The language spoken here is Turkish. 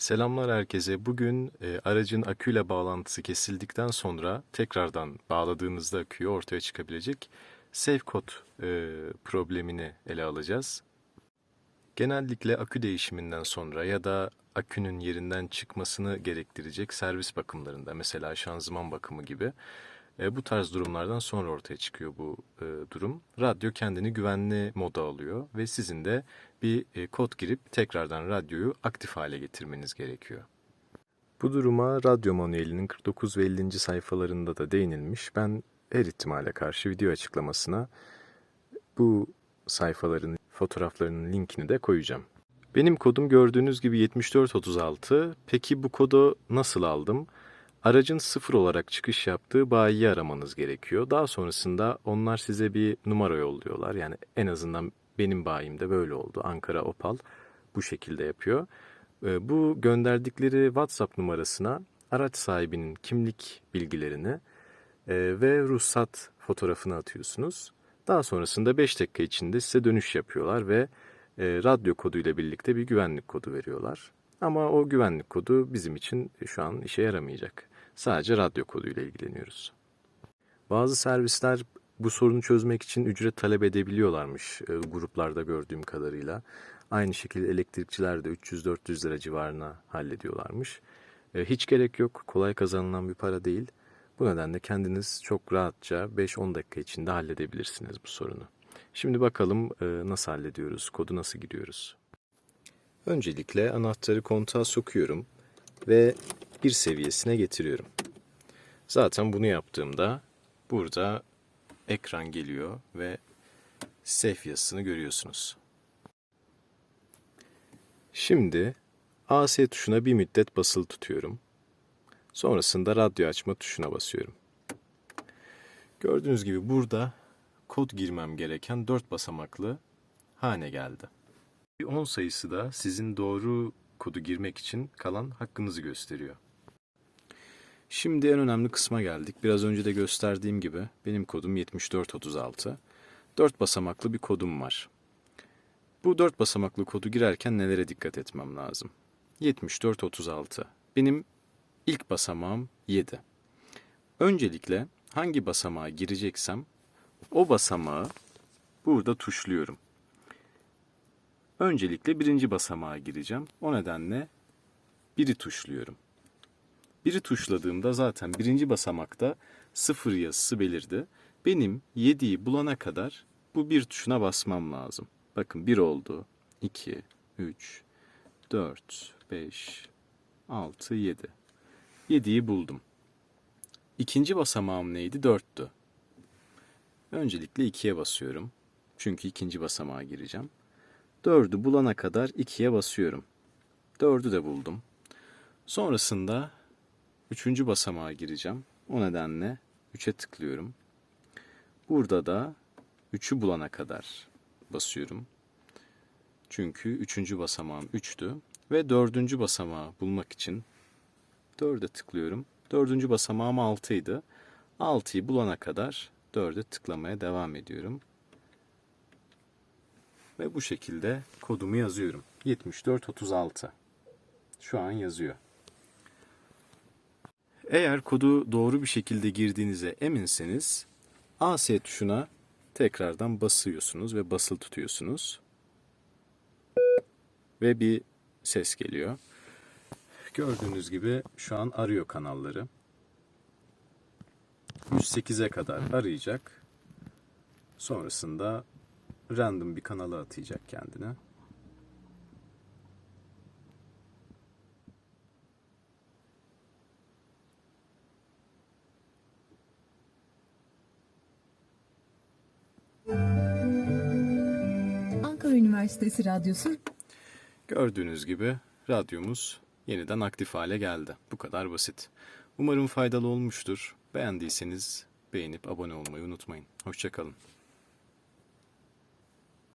Selamlar herkese. Bugün e, aracın aküyle bağlantısı kesildikten sonra tekrardan bağladığınızda aküyü ortaya çıkabilecek safe code e, problemini ele alacağız. Genellikle akü değişiminden sonra ya da akünün yerinden çıkmasını gerektirecek servis bakımlarında mesela şanzıman bakımı gibi e, bu tarz durumlardan sonra ortaya çıkıyor bu e, durum. Radyo kendini güvenli moda alıyor ve sizin de bir e, kod girip tekrardan radyoyu aktif hale getirmeniz gerekiyor. Bu duruma radyo manuelinin 49 ve 50. sayfalarında da değinilmiş. Ben her ihtimale karşı video açıklamasına bu sayfaların fotoğraflarının linkini de koyacağım. Benim kodum gördüğünüz gibi 7436. Peki bu kodu nasıl aldım? Aracın sıfır olarak çıkış yaptığı bayiyi aramanız gerekiyor. Daha sonrasında onlar size bir numara yolluyorlar. Yani en azından benim bayimde böyle oldu. Ankara Opal bu şekilde yapıyor. Ee, Bu gönderdikleri WhatsApp numarasına araç sahibinin kimlik bilgilerini e, ve ruhsat fotoğrafını atıyorsunuz. Daha sonrasında 5 dakika içinde size dönüş yapıyorlar ve e, radyo koduyla birlikte bir güvenlik kodu veriyorlar. Ama o güvenlik kodu bizim için şu an işe yaramayacak. Sadece radyo koduyla ilgileniyoruz. Bazı servisler bu sorunu çözmek için ücret talep edebiliyorlarmış e, gruplarda gördüğüm kadarıyla. Aynı şekilde elektrikçiler de 300-400 lira civarına hallediyorlarmış. E, hiç gerek yok. Kolay kazanılan bir para değil. Bu nedenle kendiniz çok rahatça 5-10 dakika içinde halledebilirsiniz bu sorunu. Şimdi bakalım e, nasıl hallediyoruz, kodu nasıl giriyoruz. Öncelikle anahtarı kontağa sokuyorum ve bir seviyesine getiriyorum. Zaten bunu yaptığımda burada ekran geliyor ve safe yazısını görüyorsunuz. Şimdi AS tuşuna bir müddet basılı tutuyorum. Sonrasında radyo açma tuşuna basıyorum. Gördüğünüz gibi burada kod girmem gereken 4 basamaklı hane geldi. 10 sayısı da sizin doğru kodu girmek için kalan hakkınızı gösteriyor. Şimdi en önemli kısma geldik. Biraz önce de gösterdiğim gibi benim kodum 7436. 4 basamaklı bir kodum var. Bu 4 basamaklı kodu girerken nelere dikkat etmem lazım? 7436. Benim ilk basamağım 7. Öncelikle hangi basamağa gireceksem o basamağı burada tuşluyorum. Öncelikle birinci basamağa gireceğim. O nedenle biri tuşluyorum. Biri tuşladığımda zaten birinci basamakta sıfır yazısı belirdi. Benim 7'yi bulana kadar bu bir tuşuna basmam lazım. Bakın 1 oldu. 2, 3, 4, 5, 6, 7. 7'yi buldum. İkinci basamağım neydi? 4'tü. Öncelikle 2'ye basıyorum. Çünkü ikinci basamağa gireceğim. 4'ü bulana kadar 2'ye basıyorum. 4'ü de buldum. Sonrasında 3. basamağa gireceğim. O nedenle 3'e tıklıyorum. Burada da 3'ü bulana kadar basıyorum. Çünkü 3. basamağım 3'tü. Ve 4. basamağı bulmak için 4'e tıklıyorum. 4. basamağım 6 idi. 6'yı bulana kadar 4'e tıklamaya devam ediyorum. Ve bu şekilde kodumu yazıyorum. 7436. Şu an yazıyor. Eğer kodu doğru bir şekilde girdiğinize eminseniz AS tuşuna tekrardan basıyorsunuz ve basılı tutuyorsunuz. Ve bir ses geliyor. Gördüğünüz gibi şu an arıyor kanalları. 108'e kadar arayacak. Sonrasında random bir kanala atayacak kendine. Üniversitesi Radyosu Gördüğünüz gibi radyomuz yeniden aktif hale geldi. Bu kadar basit. Umarım faydalı olmuştur. Beğendiyseniz beğenip abone olmayı unutmayın. Hoşçakalın.